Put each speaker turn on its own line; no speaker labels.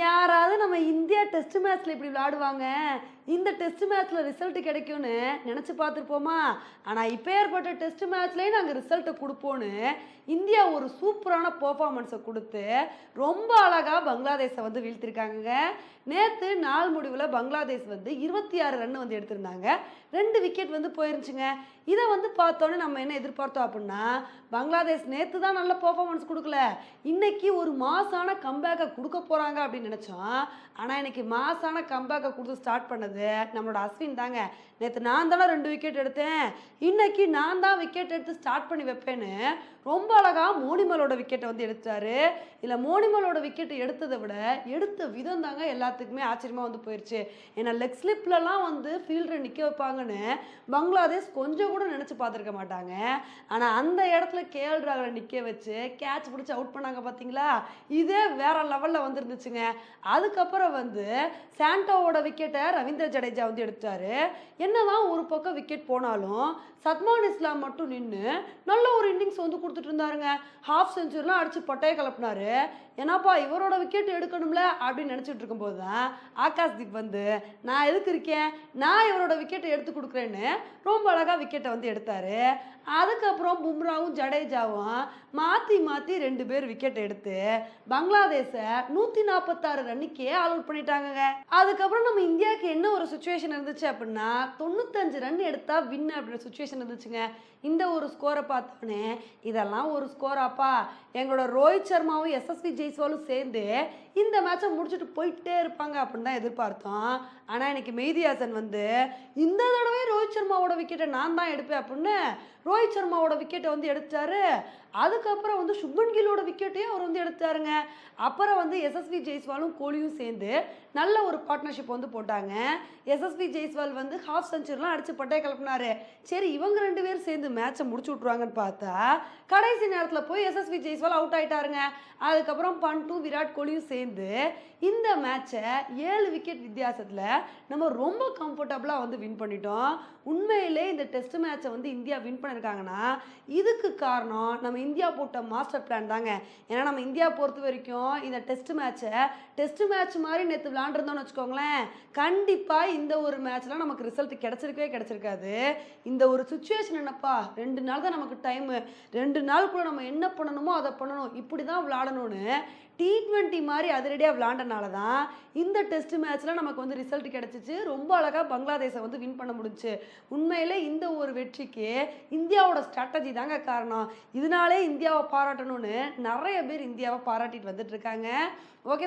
யாராவது நம்ம India test மேட்ச்சில் இப்படி விளாடுவாங்க இந்த டெஸ்ட் மேட்ச்சில் ரிசல்ட் கிடைக்கும்னு நினச்சி பார்த்துருப்போமா? ஆனால் இப்போ ஏற்பட்ட டெஸ்ட் மேட்ச்லேயும் நாங்கள் ரிசல்ட்டை கொடுப்போன்னு இந்தியா ஒரு சூப்பரான பெர்ஃபார்மன்ஸை கொடுத்து ரொம்ப அழகாக பங்களாதேஷை வந்து வீழ்த்திருக்காங்க நேற்று நாள் முடிவில் பங்களாதேஷ் வந்து இருபத்தி ஆறு ரன் வந்து எடுத்திருந்தாங்க. ரெண்டு விக்கெட் வந்து போயிருந்துச்சுங்க. இதை வந்து பார்த்தோன்னே நம்ம என்ன எதிர்பார்த்தோம் அப்படின்னா பங்களாதேஷ் நேற்று தான் நல்ல பெர்ஃபார்மன்ஸ் கொடுக்கல. இன்னைக்கு ஒரு மாசான கம்பேக்கை கொடுக்க போகிறாங்க அப்படின்னு நினச்சோம். ஆனால் இன்னைக்கு மாசான கம்பேக்கை கொடுத்து ஸ்டார்ட் பண்ணது நம்மளோட அஸ்வின் தாங்க. நேற்று நான் தானே ரெண்டு விக்கெட் எடுத்தேன். இன்னைக்கு நான் தான் விக்கெட் எடுத்து ஸ்டார்ட் பண்ணி வைப்பேன்னு ரொம்ப அழகா மோனிமலோட விக்கெட்டை வந்து எடுத்தாரு. இல்லை மோனிமலோட விக்கெட் எடுத்ததை விட எடுத்த விதம் தாங்க எல்லாத்துக்குமே ஆச்சரியமாக வந்து போயிடுச்சு ஏன்னா லெக் ஸ்லிப்லலாம் வந்து ஃபீல்டரை நிற்க வைப்பாங்கன்னு பங்களாதேஷ் கொஞ்சம் கூட நினச்சி பார்த்துருக்க மாட்டாங்க. ஆனால் அந்த இடத்துல கேஎல் ராகுலை நிற்க வச்சு கேட்ச் பிடிச்சி அவுட் பண்ணாங்க பார்த்தீங்களா இதே வேற லெவலில் வந்துருந்துச்சுங்க. அதுக்கப்புறம் வந்து சாண்டோவோட விக்கெட்டை ரவீந்திர ஜடேஜா வந்து எடுத்தார் என்னதான் ஒரு பக்கம் விக்கெட் போனாலும் சத்மான் இஸ்லாம் மட்டும் நின்று நல்ல ஒரு இன்னிங்ஸ் வந்து கொடுத்துட்டு இருந்தாருங்க. ஹாஃப் செஞ்சுரிலாம் அடிச்சு பட்டையை கலப்புனாரு. ஏன்னாப்பா இவரோட விக்கெட் எடுக்கணும்ல அப்படின்னு நினச்சிட்டு இருக்கும்போது தான் ஆகாஷ் தீப் வந்து நான் எதுக்கு இருக்கேன்? நான் இவரோட விக்கெட்டை எடுத்து கொடுக்குறேன்னு ரொம்ப அழகாக விக்கெட்டை வந்து எடுத்தாரு. அதுக்கப்புறம் பும்ராவும் ஜடேஜாவும் மாற்றி மாற்றி ரெண்டு பேர் விக்கெட் எடுத்து பங்களாதேஷை நூற்றி நாற்பது நாற்பத்தாறு ரன்னுக்கே ஆல் அவுட் பண்ணிட்டாங்க அதுக்கப்புறம் நம்ம இந்தியாவுக்கு என்ன ஒரு சுச்சுவேஷன் இருந்துச்சு அப்படின்னா தொண்ணூத்தஞ்சு ரன் எடுத்தா வின் அப்படின்ற சுச்சுவேஷன் இருந்துச்சுங்க. இந்த ஒரு ஸ்கோரை பார்த்தோன்னே இதெல்லாம் ஒரு ஸ்கோராப்பா எங்களோட ரோஹித் சர்மாவும் எஸ்எஸ்வி ஜெய்ஸ்வாலும் சேர்ந்து இந்த மேட்சை முடிச்சுட்டு போயிட்டே இருப்பாங்க அப்படின்னு தான் எதிர்பார்த்தோம். ஆனால் இன்னைக்கு மெய்தி ஹாசன் வந்து இந்த தடவை ரோஹித் சர்மாவோட விக்கெட்டை நான் தான் எடுப்பேன் அப்படின்னு ரோஹித் சர்மாவோட விக்கெட்டை வந்து எடுத்தாரு அதுக்கப்புறம் வந்து சுப்மன் கில்லோட விக்கெட்டையும் அவர் வந்து எடுத்தாருங்க அப்புறம் வந்து எஸ்எஸ்வி ஜெய்ஸ்வாலும் கோலியும் சேர்ந்து நல்ல ஒரு பார்ட்னர்ஷிப் வந்து போட்டாங்க. எஸ்எஸ்வி ஜெய்ஸ்வால் வந்து ஹாஃப் செஞ்சுரிலாம் அடிச்சு பட்டையை கிளப்பினாரு சரி இவங்க ரெண்டு பேரும் சேர்ந்து மேட்சை முடிச்சு விட்ருவாங்கன்னு பார்த்தா கடைசி நேரத்தில் போய் எஸ்எஸ்வி ஜெய்ஸ்வால் அவுட் ஆயிட்டாருங்க. அதுக்கப்புறம் பண்ட்டும் விராட் கோலியும் சேர்ந்து இந்த மேட்சை ஏழு விக்கெட் வித்தியாசத்தில் நம்ம ரொம்ப கம்ஃபர்டபுளாக வந்து வின் பண்ணிட்டோம். உண்மையிலே இந்த டெஸ்ட் மேட்சை வந்து இந்தியா வின் பண்ணியிருக்காங்கன்னா இதுக்கு காரணம் நம்ம இந்தியா போட்ட மாஸ்டர் பிளான் தாங்க. ஏன்னா நம்ம இந்தியா பொறுத்த வரைக்கும் இந்த டெஸ்ட் மேட்சை டெஸ்ட் மேட்ச் மாதிரி நேற்று விளாண்டுருந்தோம்னு வச்சுக்கோங்களேன் கண்டிப்பாக இந்த ஒரு மேட்ச்லாம் நமக்கு ரிசல்ட் கிடச்சிருக்கவே கிடச்சிருக்காது. இந்த ஒரு சுச்சுவேஷன் என்னப்பா? ரெண்டு நாள் தான் நமக்கு டைமு ரெண்டு நாளுக்குள்ள நம்ம என்ன பண்ணணுமோ அதை பண்ணணும். இப்படி தான் விளாடணும்னு டி ட்வெண்ட்டி மாதிரி அதிரடியாக விளாண்டனால தான் இந்த டெஸ்ட் மேட்ச்சில் நமக்கு வந்து ரிசல்ட் கிடச்சிச்சு. ரொம்ப அழகாக பங்களாதேஷை வந்து வின் பண்ண முடிஞ்சுச்சு உண்மையிலே இந்த ஒரு வெற்றிக்கு இந்தியாவோட ஸ்ட்ராட்டஜி தாங்க காரணம். இதனாலே இந்தியாவை பாராட்டணும்னு நிறைய பேர் இந்தியாவை பாராட்டிட்டு வந்துட்டு இருக்காங்க. ஓகே